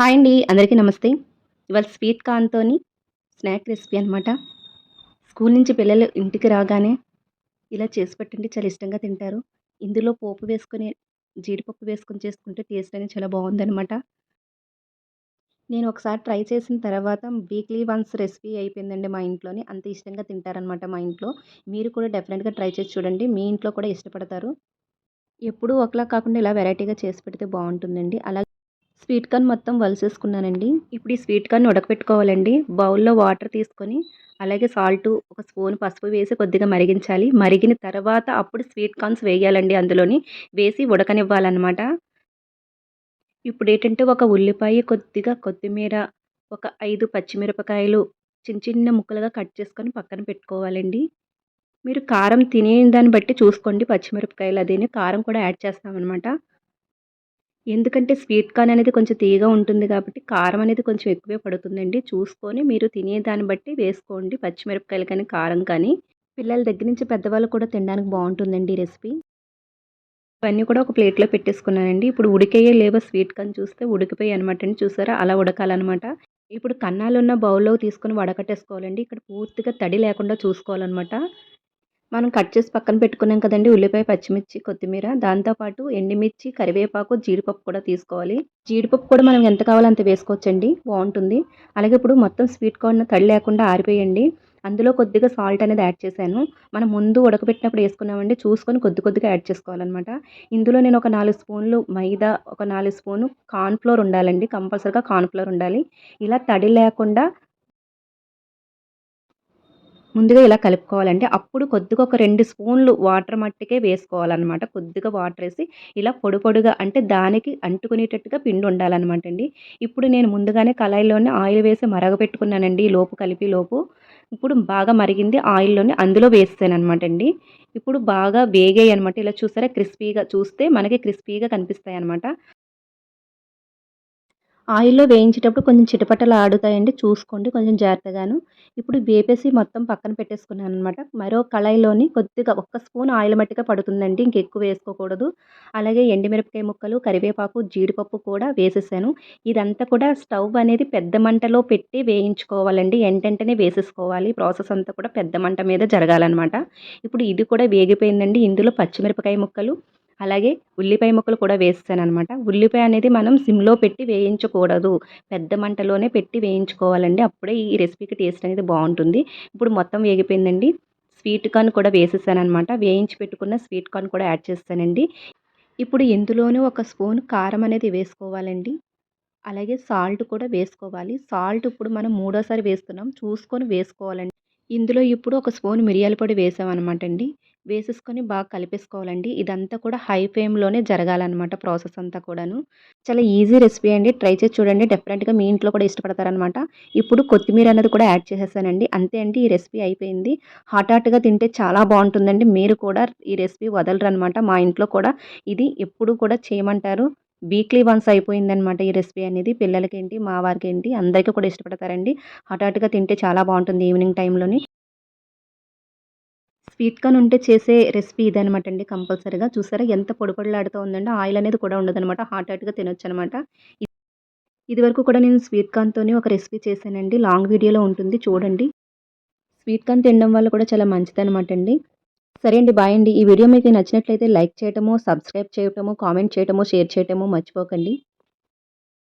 Hi అండి అందరికీ నమస్తే. ఇవాళ స్వీట్ కార్న్తోని స్నాక్ రెసిపీ అనమాట స్కూల్ నుంచి పిల్లలు ఇంటికి రాగానే ఇలా చేసి పెట్టండి చాలా ఇష్టంగా తింటారు. ఇందులో పోపు వేసుకొని జీడిపప్పు వేసుకొని చేసుకుంటే టేస్ట్ అనేది చాలా బాగుందనమాట నేను ఒకసారి ట్రై చేసిన తర్వాత వీక్లీ వన్స్ రెసిపీ అయిపోయిందండి మా ఇంట్లోని. అంత ఇష్టంగా తింటారనమాట మా ఇంట్లో. మీరు కూడా డెఫినెట్గా ట్రై చేసి చూడండి మీ ఇంట్లో కూడా ఇష్టపడతారు. ఎప్పుడూ ఒకలా కాకుండా ఇలా వెరైటీగా చేసి పెడితే బాగుంటుందండి. అలాగే స్వీట్ కార్న్ మొత్తం వలసేసుకున్నానండి. ఇప్పుడు ఈ స్వీట్ కార్న్ ఉడకపెట్టుకోవాలండి. బౌల్లో వాటర్ తీసుకొని అలాగే సాల్ట్ ఒక స్పూన్ పసుపు వేసి కొద్దిగా మరిగించాలి. మరిగిన తర్వాత అప్పుడు స్వీట్ కార్న్స్ వేయాలండి అందులోని. వేసి ఉడకనివ్వాలన్నమాట. ఇప్పుడు ఏంటంటే ఒక ఉల్లిపాయ కొద్దిగా కొత్తిమీర ఒక ఐదు పచ్చిమిరపకాయలు చిన్న చిన్న ముక్కలుగా కట్ చేసుకొని పక్కన పెట్టుకోవాలండి. మీరు కారం తినే దాన్ని బట్టి చూసుకోండి పచ్చిమిరపకాయలు అదేని కారం కూడా యాడ్ చేస్తామన్నమాట. ఎందుకంటే స్వీట్ కార్న్ అనేది కొంచెం తీయగా ఉంటుంది కాబట్టి కారం అనేది కొంచెం ఎక్కువే పడుతుందండి. చూసుకొని మీరు తినే దాన్ని బట్టి వేసుకోండి. పచ్చిమిరపకాయలు కానీ కారం కానీ. పిల్లల దగ్గర నుంచి పెద్దవాళ్ళు కూడా తినడానికి బాగుంటుందండి ఈ రెసిపీ. ఇవన్నీ కూడా ఒక ప్లేట్లో పెట్టేసుకున్నానండి. ఇప్పుడు ఉడికేయే లేవో స్వీట్ కార్న్ చూస్తే ఉడికిపోయి అనమాట అండి. చూసారా? అలా ఉడకాలన్నమాట. ఇప్పుడు కన్నాలు ఉన్న బౌల్లో తీసుకొని వడకట్టేసుకోవాలండి. ఇక్కడ పూర్తిగా తడి లేకుండా చూసుకోవాలన్నమాట. మనం కట్ చేసి పక్కన పెట్టుకున్నాం కదండి ఉల్లిపాయ పచ్చిమిర్చి కొత్తిమీర. దాంతోపాటు ఎండుమిర్చి కరివేపాకు జీడిపప్పు కూడా తీసుకోవాలి. జీడిపప్పు కూడా మనం ఎంత కావాలో అంత వేసుకోవచ్చండి. బాగుంటుంది. అలాగే ఇప్పుడు మొత్తం స్వీట్ కార్న్ తడి లేకుండా ఆరిపోయండి. అందులో కొద్దిగా సాల్ట్ అనేది యాడ్ చేశాను. మనం ముందు ఉడకబెట్టినప్పుడు వేసుకున్నామండి. చూసుకొని కొద్ది కొద్దిగా యాడ్ చేసుకోవాలన్నమాట. ఇందులో నేను ఒక నాలుగు స్పూన్లు మైదా ఒక నాలుగు స్పూన్ కార్న్ఫ్లోర్ ఉండాలండి. కంపల్సరీగా కార్న్ఫ్లోర్ ఉండాలి. ఇలా తడి లేకుండా ముందుగా ఇలా కలుపుకోవాలండి అప్పుడు కొద్దిగా ఒక రెండు స్పూన్లు వాటర్ మట్టికే వేసుకోవాలన్నమాట. కొద్దిగా వాటర్ వేసి ఇలా పొడి పొడిగా అంటే దానికి అంటుకునేటట్టుగా పిండి ఉండాలన్నమాట అండి. ఇప్పుడు నేను ముందుగానే కళాయిలోనే ఆయిల్ వేసి మరగపెట్టుకున్నానండి లోపు కలిపి లోపు. ఇప్పుడు బాగా మరిగింది ఆయిల్లోనే అందులో వేస్తాను అనమాట అండి. ఇప్పుడు బాగా వేగాయి అనమాట ఇలా చూసారా? క్రిస్పీగా చూస్తే మనకి క్రిస్పీగా కనిపిస్తాయి అనమాట ఆయిల్లో వేయించేటప్పుడు కొంచెం చిటపటలు ఆడుతాయండి చూసుకోండి కొంచెం జాగ్రత్తగాను. ఇప్పుడు వేపేసి మొత్తం పక్కన పెట్టేసుకున్నాను అనమాట మరో కళాయిలోని కొద్దిగా ఒక్క స్పూన్ ఆయిల్ మట్టిగా పడుతుందండి ఇంకెక్కువ వేసుకోకూడదు. అలాగే ఎండిమిరపకాయ ముక్కలు కరివేపాకు జీడిపప్పు కూడా వేసేసాను. ఇదంతా కూడా స్టవ్ అనేది పెద్ద మంటలో పెట్టి వేయించుకోవాలండి ఎంటెంటనే వేసేసుకోవాలి. ప్రాసెస్ అంతా కూడా పెద్ద మంట మీద జరగాలన్నమాట. ఇప్పుడు ఇది కూడా వేగిపోయిందండి ఇందులో పచ్చిమిరపకాయ ముక్కలు అలాగే ఉల్లిపాయ ముక్కలు కూడా వేస్తాను అనమాట ఉల్లిపాయ అనేది మనం సిమ్లో పెట్టి వేయించకూడదు. పెద్ద మంటలోనే పెట్టి వేయించుకోవాలండి. అప్పుడే ఈ రెసిపీకి టేస్ట్ అనేది బాగుంటుంది. ఇప్పుడు మొత్తం వేగిపోయిందండి. స్వీట్ కార్న్ కూడా వేసేసాను అనమాట వేయించి పెట్టుకున్న స్వీట్ కార్న్ కూడా యాడ్ చేస్తానండి. ఇప్పుడు ఇందులోనే ఒక స్పూన్ కారం అనేది వేసుకోవాలండి. అలాగే సాల్ట్ కూడా వేసుకోవాలి. సాల్ట్ ఇప్పుడు మనం మూడోసారి వేస్తున్నాం. చూసుకొని వేసుకోవాలండి. ఇందులో ఇప్పుడు ఒక స్పూన్ మిరియాల పొడి వేసామన్నమాట అండి. వేసేసుకొని బాగా కలిపేసుకోవాలండి. ఇదంతా కూడా హై ఫ్లేమ్లోనే జరగాలన్నమాట ప్రాసెస్ అంతా కూడాను. చాలా ఈజీ రెసిపీ అండి. ట్రై చేసి చూడండి. డెఫినెట్గా మీ ఇంట్లో కూడా ఇష్టపడతారనమాట ఇప్పుడు కొత్తిమీర అనేది కూడా యాడ్ చేసేసానండి. అంతే అండి ఈ రెసిపీ అయిపోయింది. హాట్ హాట్గా తింటే చాలా బాగుంటుందండి. మీరు కూడా ఈ రెసిపీ వదలరు అనమాట మా ఇంట్లో కూడా ఇది ఎప్పుడు కూడా చేయమంటారు. వీక్లీ వన్స్ అయిపోయిందనమాట ఈ రెసిపీ అనేది. పిల్లలకేంటి మా వారికి ఏంటి అందరికీ కూడా ఇష్టపడతారండి. హాట్ తింటే చాలా బాగుంటుంది ఈవినింగ్ టైంలోని స్వీట్ కార్న్ ఉంటే చేసే రెసిపీ ఇదనమాట అండి కంపల్సరీగా. చూసారా ఎంత పొడిపొడలాడుతూ ఉందండి ఆయిల్ అనేది కూడా ఉండదనమాట హాట్ హాట్గా తినొచ్చు అనమాట ఇది వరకు కూడా నేను స్వీట్ కార్న్తోనే ఒక రెసిపీ చేశానండి. లాంగ్ వీడియోలో ఉంటుంది. చూడండి. స్వీట్ కార్న్ తినడం వల్ల కూడా చాలా మంచిదనమాట అండి. సరే అండి బాయ్ అండి. ఈ వీడియో మీకు నచ్చినట్లయితే లైక్ చేయటము సబ్స్క్రైబ్ చేయటము కామెంట్ చేయటము షేర్ చేయటము మర్చిపోకండి.